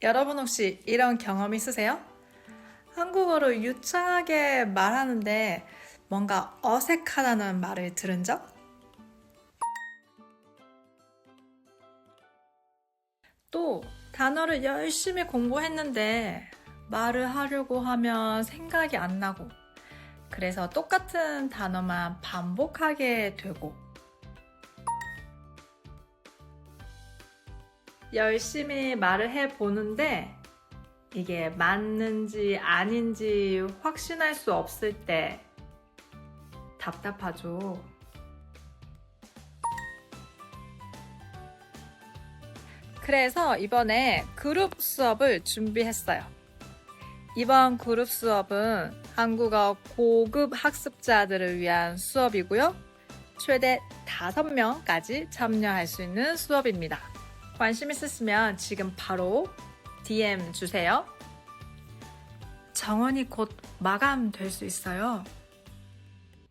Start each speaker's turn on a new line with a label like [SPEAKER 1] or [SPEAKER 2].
[SPEAKER 1] 여러분 혹시 이런 경험 있으세요? 한국어로 유창하게 말하는데 뭔가 어색하다는 말을 들은 적? 또 단어를 열심히 공부했는데 말을 하려고 하면 생각이 안 나고 그래서 똑같은 단어만 반복하게 되고 열심히 말을 해 보는데 이게 맞는지 아닌지 확신할 수 없을 때 답답하죠. 그래서 이번에 그룹 수업을 준비했어요. 이번 그룹 수업은 한국어 고급 학습자들을 위한 수업이고요. 최대 5명까지 참여할 수 있는 수업입니다. 관심 있으시면 지금 바로 DM 주세요. 정원이 곧 마감될 수 있어요.